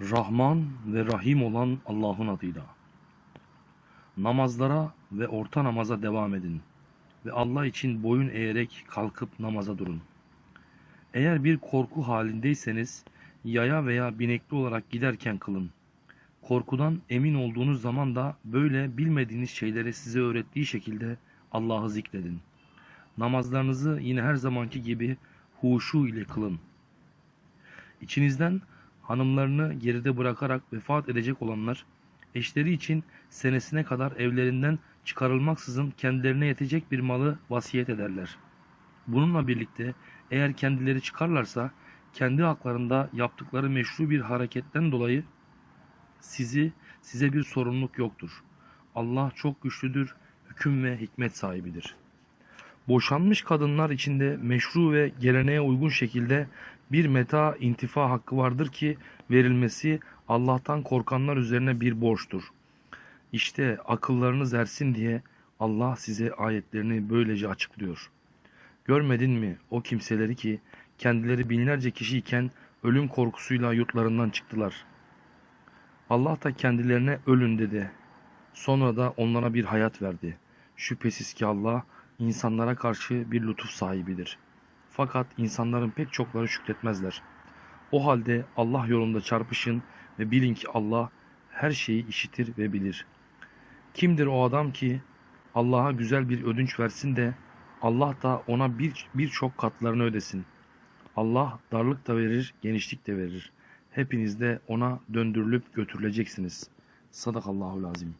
Rahman ve Rahim olan Allah'ın adıyla. Namazlara ve orta namaza devam edin ve Allah için boyun eğerek kalkıp namaza durun. Eğer bir korku halindeyseniz yaya veya binekli olarak giderken kılın. Korkudan emin olduğunuz zaman da böyle bilmediğiniz şeyleri size öğrettiği şekilde Allah'ı zikredin. Namazlarınızı yine her zamanki gibi huşu ile kılın. İçinizden hanımlarını geride bırakarak vefat edecek olanlar, eşleri için senesine kadar evlerinden çıkarılmaksızın kendilerine yetecek bir malı vasiyet ederler. Bununla birlikte eğer kendileri çıkarlarsa kendi haklarında yaptıkları meşru bir hareketten dolayı sizi size bir sorumluluk yoktur. Allah çok güçlüdür, hüküm ve hikmet sahibidir. Boşanmış kadınlar içinde meşru ve geleneğe uygun şekilde bir meta intifa hakkı vardır ki verilmesi Allah'tan korkanlar üzerine bir borçtur. İşte akıllarınız ersin diye Allah size ayetlerini böylece açıklıyor. Görmedin mi o kimseleri ki kendileri binlerce kişiyken ölüm korkusuyla yurtlarından çıktılar. Allah da kendilerine ölün dedi. Sonra da onlara bir hayat verdi. Şüphesiz ki Allah insanlara karşı bir lütuf sahibidir. Fakat insanların pek çokları şükretmezler. O halde Allah yolunda çarpışın ve bilin ki Allah her şeyi işitir ve bilir. Kimdir o adam ki Allah'a güzel bir ödünç versin de Allah da ona bir birçok katlarını ödesin. Allah darlık da verir, genişlik de verir. Hepiniz de ona döndürülüp götürüleceksiniz. Sadakallahu lazim.